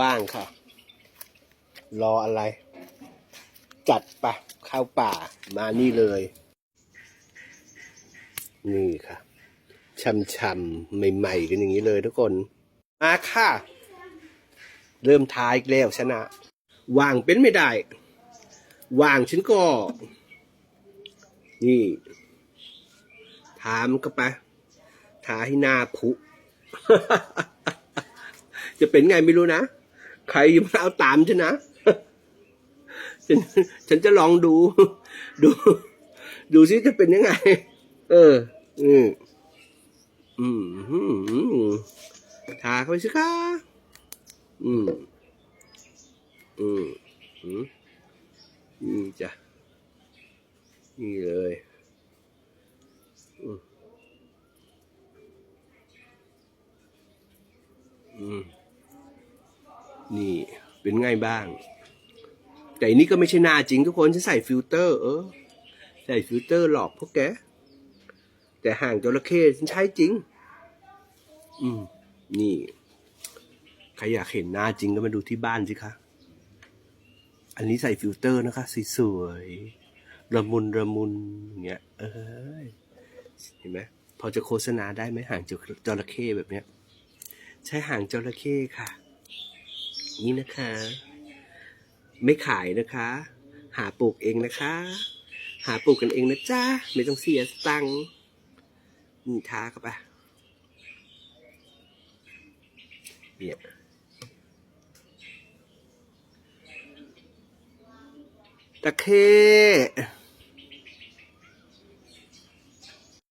ว่างๆค่ะ รออะไร จัดปะเข้าป่ามานี่เลย นี่ค่ะช่ำๆใหม่ๆกันอย่างนี้เลยทุกคน มาค่ะ เริ่มท้ายอีกแล้วชนะวางเป็นไม่ได้วางฉันก็ นี่ ถามก็ไปทาให้หน้าผุ จะเป็นไงไม่รู้นะ ใครมาเอาตามฉันนะฉันฉันจะลองดู ดู ดูซิจะเป็นยังไง เออ อืมอืมอืมอืมทาเข้าไปสิคะอืม อืม อืมนี่จ้ะ นี่เลยอืมอืม นี่เป็นไงบ้าง แต่อันนี้ก็ไม่ใช่หน้าจริงทุกคนฉันใส่ฟิลเตอร์ เออ ใส่ฟิลเตอร์หลอกพวกแก แต่ห่างจระเข้ฉันใช้จริง อืม นี่ ใครอยากเห็นหน้าจริงก็มาดูที่บ้านสิคะ อันนี้ใส่ฟิลเตอร์นะคะสวยๆระมุนระมุนอย่างเงี้ย เอ้ยเห็นไหมพอจะโฆษณาได้ไหมห่างจจระเข้แบบเนี้ย ใช้ห่างจระเข้ค่ะ นี่นะคะ ไม่ขายนะคะ หาปลูกเองนะคะ หาปลูกกันเองนะจ๊ะไม่ต้องเสียสตังค์นี่ทาเข้าไปเนี่ยตะเข้